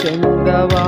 செந்தவா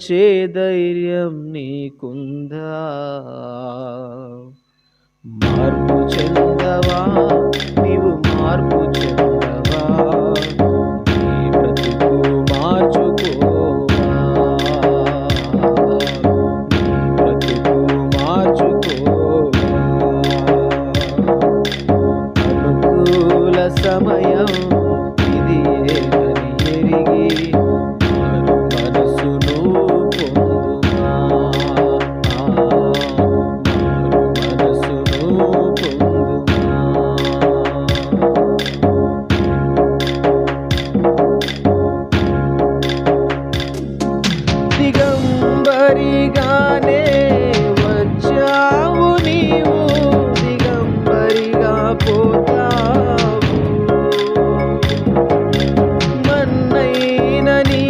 చే ధైర్యం నీకుందా? మార్పు చెందవా? నీవు మార్పు చెంద money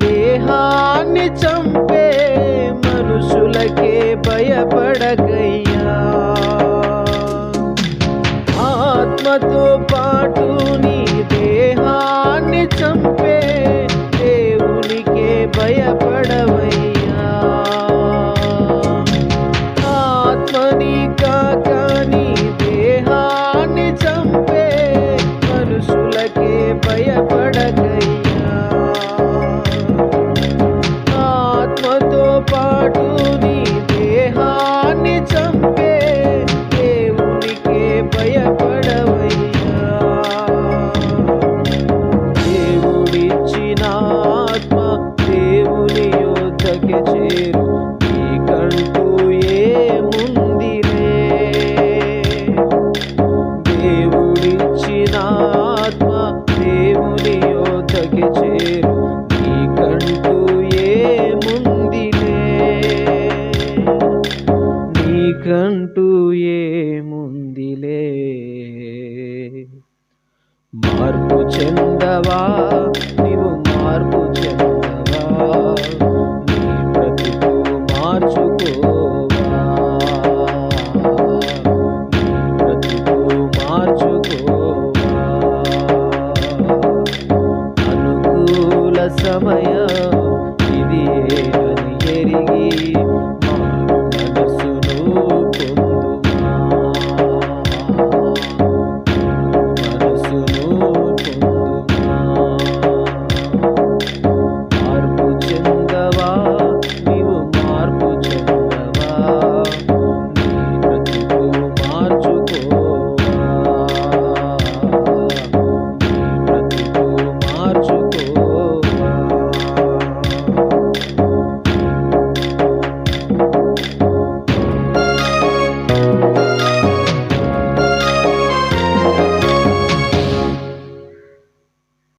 దేహాన్ని చంపే మనుషులకే భయపడకయ్యా ఆత్మతో పాటు నీ దేహాన్ని చంపే దేవునికే భయపడవయ్యా. ఆత్మని కాక నీ దేహాన్ని చంపే మనుషులకే భయపడ అంటూ ఏముందిలే? మార్పు చెందవా? నీవు మార్పు చెందవా? నీ ప్రతిభ మార్చుకోవా? నీ ప్రతిభ మార్చుకోవా? అనుకూల సమయం ఇది అని ఎరిగి